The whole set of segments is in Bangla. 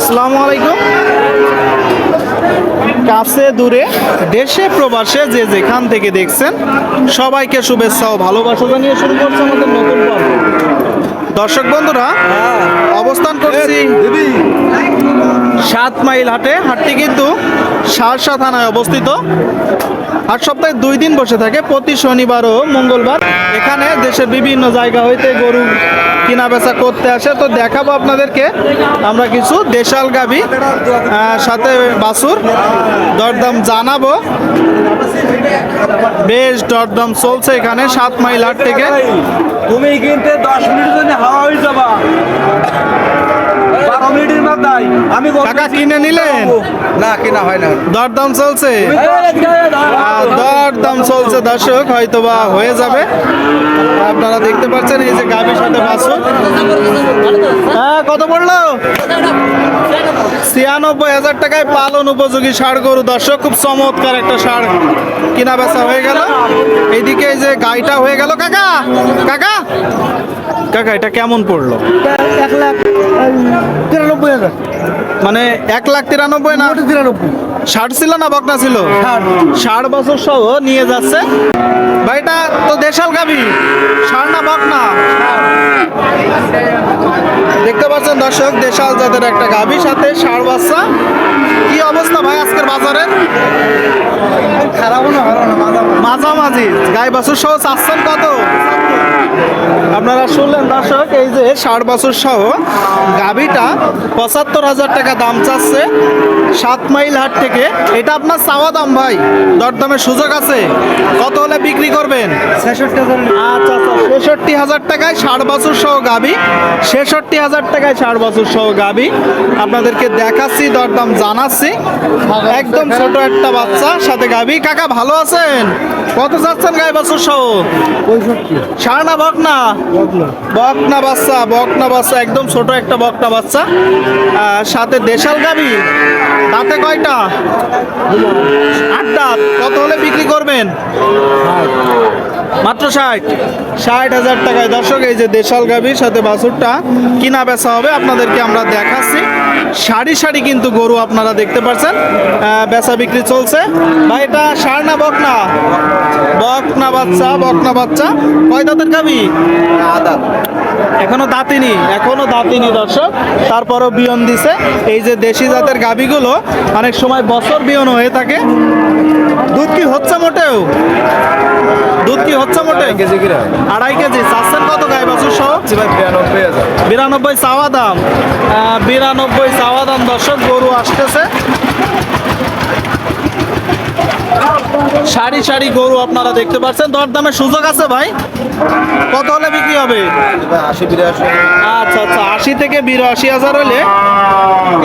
আসসালামু আলাইকুম। কাছে দূরে দেশে প্রবাসে যে যেখান থেকে দেখছেন সবাইকে শুভেচ্ছা ও ভালোবাসা জানিয়ে শুরু করছে আমাদের নতুন পর্ব। দর্শক বন্ধুরা অবস্থান করছি সাত মাইল হাটে। হাটটি কিন্তু সারসা থানায় অবস্থিত। হাট সপ্তাহে দুই দিন বসে থাকে। প্রতি শনিবার ও মঙ্গলবার। এখানে দেশের বিভিন্ন জায়গা হইতে গরু কিনা বেচা করতে আসে। তো দেখাবো আপনাদেরকে। আমরা কিছু দেশাল গাবি সাথে বাসুর দরদাম জানাব। বেশ দরদাম চলছে এখানে সাত মাইল হাট থেকে। তুমি কিনতে দশ জন্য হাওয়া হয়ে যাবা। বারো মিনিটের মাথায়। আমি টাকা কিনে নিলেন? না কেনা হয় না। দরদাম চলছে? দরদাম চলছে দর্শক হয়তো বা হয়ে যাবে। আপনারা দেখতে পাচ্ছেন এই যে গাভীর সাথে বাসু হ্যাঁ কত পড়ল? ছিয়ানব্বই হাজার টাকায় পালন উপযোগী ষাড় গরু। দর্শক খুব চমৎকার একটা ষাড়। কিনা বেচা হয়ে গেল। এইদিকে এই যে গাইটা হয়ে গেল। কাকা কাকা কাকা এটা কেমন পড়ল? এক লাখ তিরানব্বই হাজার। মানে এক লাখ তিরানব্বই না? তিরানব্বই। ষাট ছিল না বকনা ছিল? ষাট। বছর সহ নিয়ে যাচ্ছে। ভাইটা তো দেশাল গাবি। ষাট না বকনা? দেখতে পাচ্ছেন দর্শক দেশাল যাদের একটা গাবি সাথে ষাট বাচ্চা কি অবস্থা ভাই আজকের বাজারে? খারাপ না ভালো না মাঝামাঝি। গাই বাছুর সহ চাচ্ছেন কত? আপনারা শুনলেন দর্শক এই যে ষাট বছর সহ গাবিটা পঁচাত্তর হাজার টাকা দাম চাচ্ছে। সাত মাইল হাট থেকে। এটা আপনার চাওয়া দাম ভাই। দরদামের সুযোগ আছে। কত হলে বিক্রি করবেন? আচ্ছা ছেষট্টি হাজার টাকায় ষাট বছর সহ গাবি। ছেষট্টি হাজার টাকায় ষাট বছর সহ গাবি। আপনাদেরকে দেখাচ্ছি, দরদাম জানাচ্ছি। একদম ছোট একটা বাচ্চা, সাথে গাবি। কাকা, ভালো আছেন? কত যাচ্ছেন গায়ে বছর সহ? সারা না বকনা? বকনা। বাচ্চা বকনা বাচ্চা একদম ছোট একটা বকনা বাচ্চা। সাথে দেশাল গাবি? তাতে কয়টা? আটটা। কত হলে বিক্রি করবেন? মাত্র ষাট। ষাট হাজার টাকায়। দর্শক, এই যে দেশাল গাভীর সাথে বাছুরটা কিনা বেচা হবে আপনাদেরকে আমরা দেখাচ্ছি। সারি সারি কিন্তু গরু আপনারা দেখতে পাচ্ছেন বেচা বিক্রি চলছে। ভাই, এটা সার না বকনা বকনা বাচ্চা বকনা বাচ্চা? কয় দাঁতের গাভী? এখনও দাঁতিনি এখনও দাঁতিনি দর্শক। তারপরও বিয়ন দিছে। এই যে দেশি জাতের গাভীগুলো, অনেক সময় বছর বিয়ন হয়ে থাকে। দুধ কি হচ্ছে মোটেও? দুধ কি হচ্ছে মোটে? কেজি কিরা? আড়াই কেজি। চাচ্ছেন কত গাই বছর সহ? বিরানব্বই হাজার। বিরানব্বই চাওয়া দাম। আহ, বিরানব্বই চাওয়া দাম দর্শক গরু আসতেছে। সারি সারি গরু আপনারা দেখতে পাচ্ছেন। দরদামের সুযোগ আছে ভাই? কত হলে বিক্রি হবে? আশি বিরাশি। আচ্ছা আচ্ছা আশি থেকে বিরাশি হাজার হলে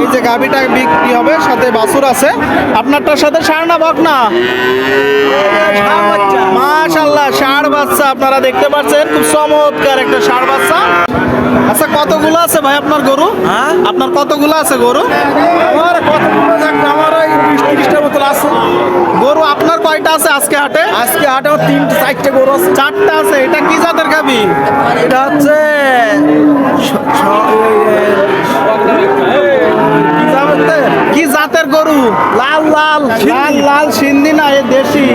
এই যে গাভিটা বিক্রি হবে সাথে বাছুর আছে। আপনারটার সাথে ষাঁড় না বক না মাশাল্লাহ ষাঁড় বাচ্চা আপনারা দেখতে পাচ্ছেন। খুব চমৎকার একটা ষাঁড় বাচ্চা। আচ্ছা কতগুলো আছে ভাই আপনার গরু? হ্যাঁ? আপনার কতগুলো আছে গরু? আমার কত আমার ওই বিশ তিরিশটার মতো আছে। গরু আপনার কয়টা আছে আজকে হাটে? আজকে হাটে আমার তিনটে চারটে গরু আছে। চারটা আছে এটা কি জাতের গাবি? এটা হচ্ছে কি জাতের? গরু? লাল লাল লাল লাল। সিন্ধি না এ দেশি?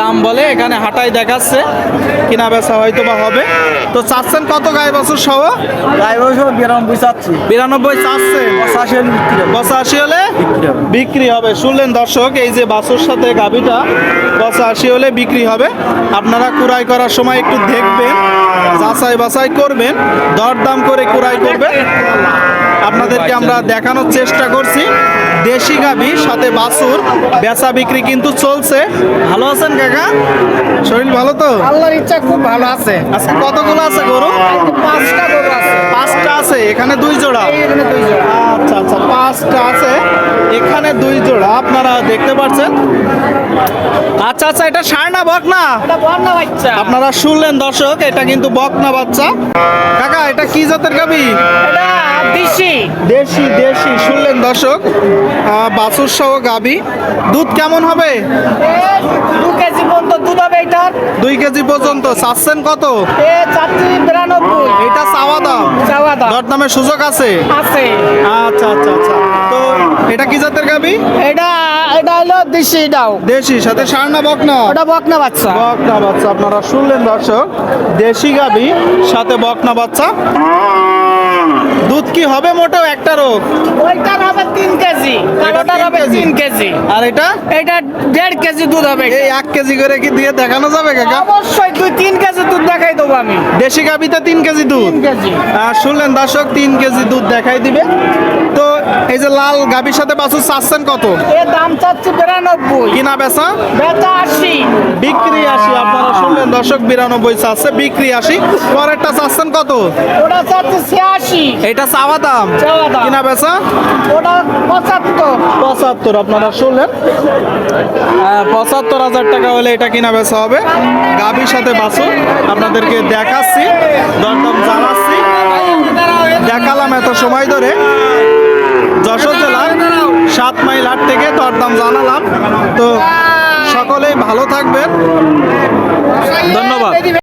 দাম বলে এখানে হাটাই দেখাচ্ছে কিনা বেচা হয়তো বা হবে। তো চাচ্ছেন কত গায়ে বছর সহ? গাই বয়স বিরানব্বই চাচ্ছি। বিরানব্বই চাচ্ছে? পঁচাশি হলে বিক্রি হবে। শুনলেন দর্শক এই যে বাছুর সাথে গাভিটা পঁচাশি হলে বিক্রি হবে। আপনারা কুড়াই করার সময় একটু দেখবেন যাচাই বাছাই করবেন দরদাম করে কুড়াই করবেন। আপনাদেরকে আমরা দেখানোর চেষ্টা করছি। দেশি গাভি সাথে বাছুর বেচা বিক্রি কিন্তু চলছে। ভালো আছেন কাকা? শরীর ভালো তো? আল্লাহর ইচ্ছা খুব ভালো আছে। আচ্ছা কতগুলো আছে গরু? পাঁচটা গরু আছে। পাঁচটা আছে এখানে দুই জোড়া? এখানে দুই জোড়া। আচ্ছা আচ্ছা পাঁচটা আছে এখানে দুই জোড়া আপনারা দেখতে পাচ্ছেন। আচ্ছা আচ্ছা এটা ষাঁড় না বক না বাচ্চা। আপনারা শুনলেন দর্শক এটা কিন্তু বকনা বাচ্চা। কাকা এটা কি জাতের গাবি এটা দিশি। দেশি দেশি শুনলেন দর্শক। বাছুর সহ গাবি দুধ কেমন হবে? দু কেজি পর্যন্ত দুধ হবে এটার দুই কেজি পর্যন্ত। চাচ্ছেন কত? এটা চাওয়া দাম। চাওয়া দাম। দরদামের সুযোগ আছে? আছে। আচ্ছা আচ্ছা আচ্ছা। তো এটা কি জাতের গাবি এটা এটা হলো দেশি এটাও দেশি সাথে ষাঁড় না বকনা? ওটা বকনা বাচ্চা। বকনা বাচ্চা আপনারা শুনলেন দর্শক। দেশি গাবি সাথে বকনা বাচ্চা। দুধ কি হবে মোটেও? একটা রোগ। ওইটার হবে তিন কেজি। কালোটার হবে তিন কেজি? আর এটা? এটা দেড় কেজি দুধ হবে এই এক কেজি করে কি দিয়ে দেখানো যাবে কাকা? অবশ্যই তুই তিন কেজি দুধ দেখাই দেবো আমি। দেশি গাবিতে তিন কেজি দুধ? কেজি। আর শুনলেন দর্শক তিন কেজি দুধ দেখাই দিবে। তো এই যে লাল গাবির সাথে বাছুর চাচ্ছেন কত? এর দাম চাচ্ছি বিরানব্বই। কিনা বেচা? বেচা আশি। বিক্রি আসি আপনারা শুনলেন দর্শক বিরানব্বই চাচ্ছে বিক্রি আসি পরেরটা চাচ্ছেন কত? ওটা চাচ্ছি ছিয়াশি। এটা চাওয়া দাম। কিনা বেচা? ওটা পঁচাত্তর। পঁচাত্তর আপনারা শুনলেন? পঁচাত্তর হাজার টাকা হলে এটা কিনা বেচা হবে। গাভীর সাথে বাছুর আপনাদেরকে দেখাচ্ছি দরদাম জানাচ্ছি। দেখালাম এত সময় ধরে। যশোর জেলার সাত মাইল হাট থেকে দরদাম জানালাম। তো সকলেই ভালো থাকবেন। ধন্যবাদ।